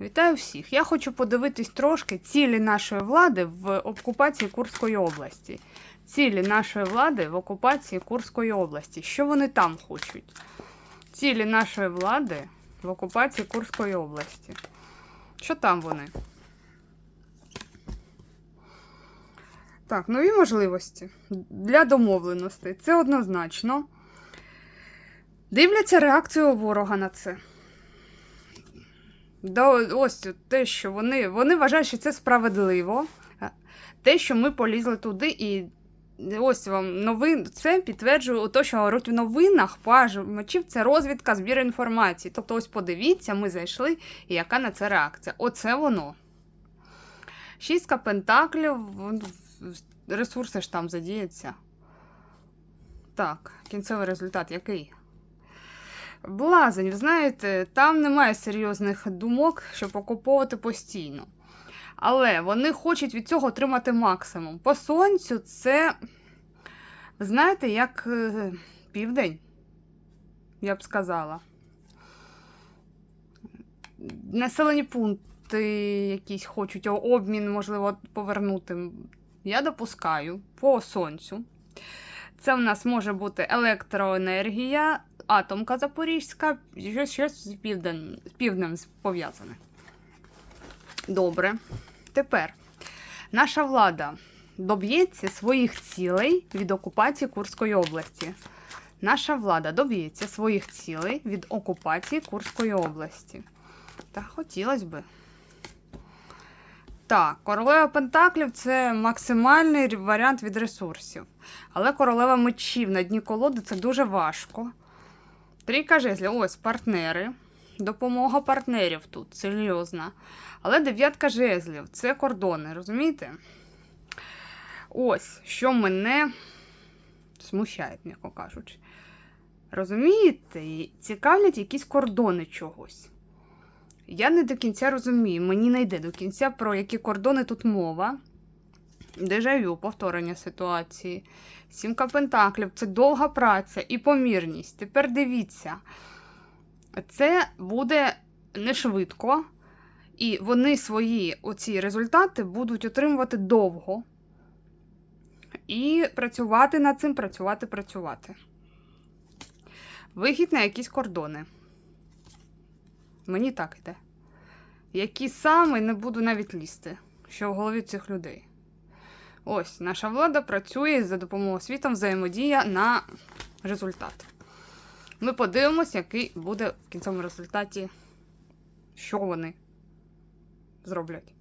Вітаю всіх! Я хочу подивитись трошки цілі нашої влади в окупації Курської області. Цілі нашої влади в окупації Курської області. Що вони там хочуть? Цілі нашої влади в окупації Курської області. Що там вони? Так, нові можливості для домовленостей. Це однозначно. Дивляться реакцію ворога на це. Да, ось те, що вони, вони вважають, що це справедливо. Те, що ми полізли туди, і ось вам новин, це підтверджує те, що говорять в новинах, паж це розвідка, збір інформації. Тобто, ось подивіться, ми зайшли, і яка на це реакція. Оце воно. Шістка пентаклів, ресурси ж там задіються. Так, кінцевий результат який? Блазень, знаєте, там немає серйозних думок, щоб окуповувати постійно. Але вони хочуть від цього отримати максимум. По сонцю це, знаєте, як е, південь, я б сказала. Населені пункти якісь хочуть обмін, можливо, повернути. Я допускаю по сонцю. Це в нас може бути електроенергія, атомка Запорізька, щось, з південь, з півднем пов'язане. Добре. Тепер наша влада доб'ється своїх цілей від окупації Курської області. Наша влада доб'ється своїх цілей від окупації Курської області. Та хотілося би. Так, королева Пентаклів це максимальний варіант від ресурсів. Але королева мечів на дні колоди це дуже важко. Трійка жезлів, ось партнери. Допомога партнерів тут, серйозна. Але дев'ятка жезлів це кордони, розумієте? Ось, що мене смущає, м'яко кажучи. Розумієте, цікавлять якісь кордони чогось. Я не до кінця розумію, мені не йде до кінця, про які кордони тут мова. Дежавю, повторення ситуації. Сімка пентаклів це довга праця і помірність. Тепер дивіться, це буде не швидко, і вони свої оці результати будуть отримувати довго. І працювати над цим, працювати, працювати. Вихід на якісь кордони. Мені так йде. Які саме не буду навіть лізти, що в голові цих людей. Ось, наша влада працює за допомогою світом взаємодія на результат. Ми подивимось, який буде в кінцевому результаті, що вони зроблять.